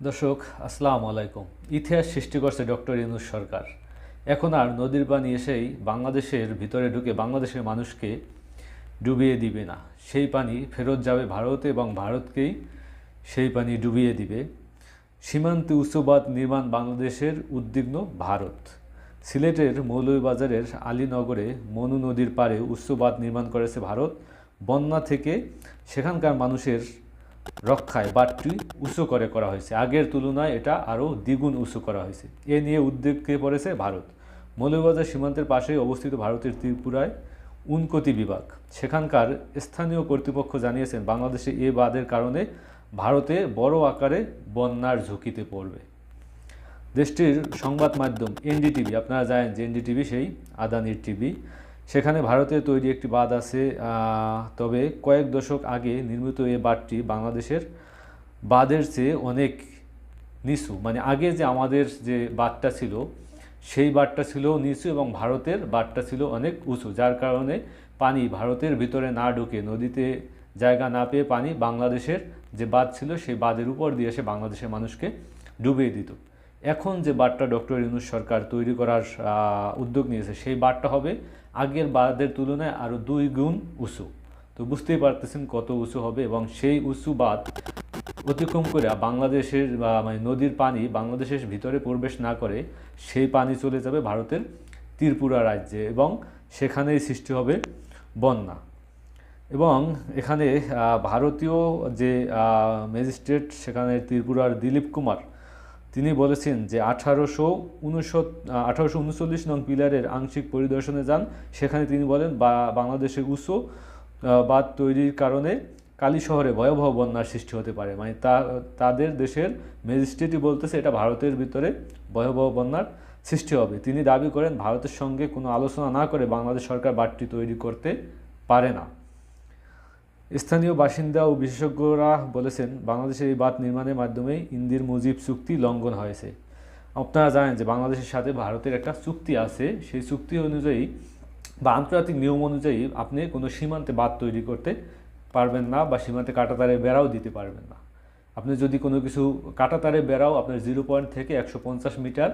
দর্শক, আসসালামু আলাইকুম। ইতিহাস সৃষ্টি করছে ডক্টর ইউনুস সরকার। এখন আর নদীর পানি এসেই বাংলাদেশের ভিতরে ঢুকে বাংলাদেশের মানুষকে ডুবিয়ে দিবে না। সেই পানি ফেরত যাবে ভারতে এবং ভারতকেই সেই পানি ডুবিয়ে দিবে। সীমান্তে উচ্চবাদ নির্মাণ বাংলাদেশের উদ্বিগ্ন ভারত। সিলেটের মৌলভীবাজারের আলীনগরে মনু নদীর পাড়ে উচ্চবাদ নির্মাণ করেছে ভারত। বন্যা থেকে সেখানকার মানুষের রক্ষায় বাঁধটি উঁচু করে করা হয়েছে। আগের তুলনায় এটা আরও দ্বিগুণ উঁচু করা হয়েছে। এ নিয়ে উদ্বেগে পড়েছে? ভারত। মৌলভীবাজার সীমান্তের পাশেই অবস্থিত ভারতের ত্রিপুরায় উনকতি বিভাগ। সেখানকার স্থানীয় কর্তৃপক্ষ জানিয়েছেন, বাংলাদেশে এ বাঁধের কারণে ভারতে বড় আকারে বন্যার ঝুঁকিতে পড়বে। দেশটির সংবাদ মাধ্যম এনডিটিভি, আপনারা জানেন যে এনডিটিভি সেই আদানির টিভি। সেখানে ভারতে তৈরি একটি বাঁধ আছে তবে কয়েক দশক আগে নির্মিত এই বাঁধটি বাংলাদেশের বাঁধের চেয়ে অনেক নিচু। মানে আগে যে আমাদের যে বাঁধটা ছিল, সেই বাঁধটা ছিল নিচু এবং ভারতের বাঁধটা ছিল অনেক উঁচু, যার কারণে পানি ভারতের ভিতরে না ঢুকে, নদীতে জায়গা না পেয়ে পানি বাংলাদেশের যে বাঁধ ছিল, সেই বাঁধের উপর দিয়ে এসে বাংলাদেশের মানুষকে ডুবিয়ে দিত। এখন যে বাঁধটা ডক্টর ইউনুস সরকার তৈরি করার উদ্যোগ নিয়েছে, সেই বাঁধটা হবে আগের বাঁধের তুলনায় আরও দুই গুণ উঁচু। তো বুঝতেই পারতেছেন কত উঁচু হবে এবং সেই উঁচু বাদ অতিক্রম করে বাংলাদেশের মানে নদীর পানি বাংলাদেশের ভিতরে প্রবেশ না করে সেই পানি চলে যাবে ভারতের ত্রিপুরা রাজ্যে এবং সেখানেই সৃষ্টি হবে বন্যা। এবং এখানে ভারতীয় যে ম্যাজিস্ট্রেট সেখানে ত্রিপুরার দিলীপ কুমার তিনি বলেছেন যে আঠারোশো উনসত আঠারোশো উনচল্লিশ নং পিলারের আংশিক পরিদর্শনে যান। সেখানে তিনি বলেন, বা বাংলাদেশের উঁচু বাঁধ তৈরির কারণে কালী শহরে ভয়াবহ বন্যার সৃষ্টি হতে পারে। মানে তা, তাদের দেশের ম্যাজিস্ট্রেটই বলতেছে, এটা ভারতের ভিতরে ভয়াবহ বন্যার সৃষ্টি হবে। তিনি দাবি করেন, ভারতের সঙ্গে কোনো আলোচনা না করে বাংলাদেশ সরকার বাঁধটি তৈরি করতে পারে না। স্থানীয় বাসিন্দা ও বিশেষজ্ঞরা বলেছেন, বাংলাদেশের এই বাঁধ নির্মাণের মাধ্যমে ইন্দির মুজিব চুক্তি লঙ্ঘন হয়েছে। আপনারা জানেন যে বাংলাদেশের সাথে ভারতের একটা চুক্তি আছে। সেই চুক্তি অনুযায়ী বা আন্তর্জাতিক নিয়ম অনুযায়ী আপনি কোনো সীমান্তে বাঁধ তৈরি করতে পারবেন না বা সীমান্তে কাঁটাতারে বেড়াও দিতে পারবেন না। আপনি যদি কোনো কিছু কাঁটাতারে বেড়াও আপনার জিরো পয়েন্ট থেকে একশো পঞ্চাশ মিটার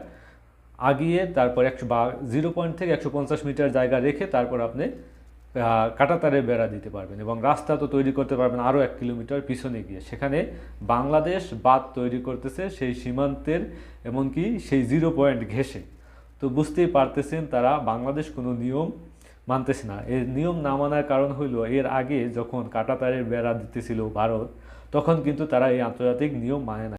আগিয়ে তারপর একশো বা, জিরো পয়েন্ট থেকে একশো পঞ্চাশ মিটার জায়গা রেখে তারপর আপনি কাঁটাতারে বেড়া দিতে পারবেন এবং রাস্তা তো তৈরি করতে পারবেন আরও এক কিলোমিটার পিছনে গিয়ে। সেখানে বাংলাদেশ বাঁধ তৈরি করতেছে সেই সীমান্তের, এমনকি সেই জিরো পয়েন্ট ঘেঁষে। তো বুঝতেই পারতেছেন তারা বাংলাদেশ কোনো নিয়ম মানতেছে না। এর নিয়ম না মানার কারণ হইল, এর আগে যখন কাঁটাতারের বেড়া দিতেছিল ভারত, তখন কিন্তু তারা এই আন্তর্জাতিক নিয়ম মানে না।